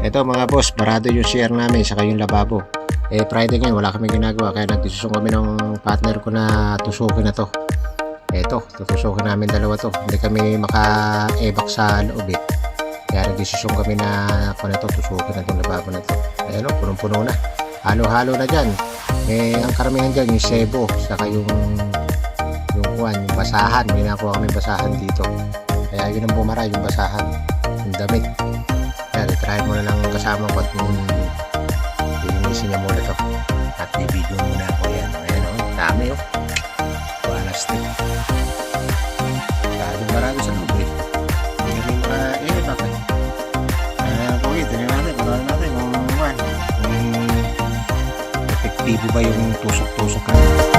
Ito mga boss, barado yung share namin saka yung lababo. Eh Friday ngayon wala kami ginagawa kaya nagdesisyon kami ng partner ko na tusukin na to. Eto, tutusukin namin dalawa to. Hindi kami maka-ebak sa loob eh. Kaya nagdesisyon kami na kung na to, tusukin na itong lababo na to. Ayan o, punong-puno na. Halo-halo na dyan. Eh, ang karamihan dyan yung sebo, saka yung yung kuwan, yung basahan. May nakuha kami basahan dito. Kaya yun ang bumara, yung basahan. Yung damit. Kaya try mo na lang kasama ko at yung lilinisin niya muna to. At i-video muna ako yan. Ayan o, dami o. Plastic. Dami marami sa loob eh. Hindi kami maka-ebak eh. Ah, Pogi, tingnan natin, panood natin kung kuwan. Kung epektibo ba yung tusok-tusok na.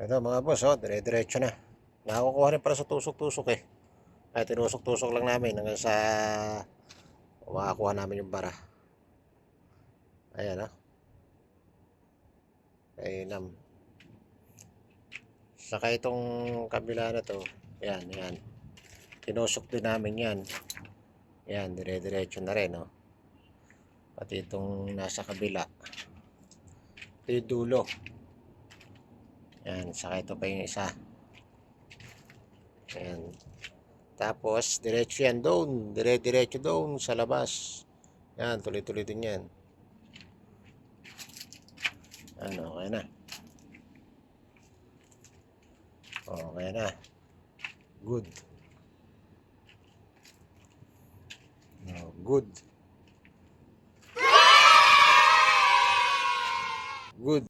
Ito mga boss, oh, dire-diretso na. Nakakukuha rin para sa tusok-tusok eh. Ay, tinusok-tusok lang namin hanggang sa makakuha namin yung bara. Ayan, oh. Ayun, Saka itong kabila na to, yan, yan. Tinusok din namin yan. Yan, dire-diretso na rin, oh. Pati itong nasa kabila. Ito yung dulo. Yan, saka ito pa yung isa. Yan. Tapos, diretso yan doon. Dire-diretso doon sa labas. Yan, tuloy-tuloy din yan. Ano, okay na. Okay na. Good. Oh, good. Good.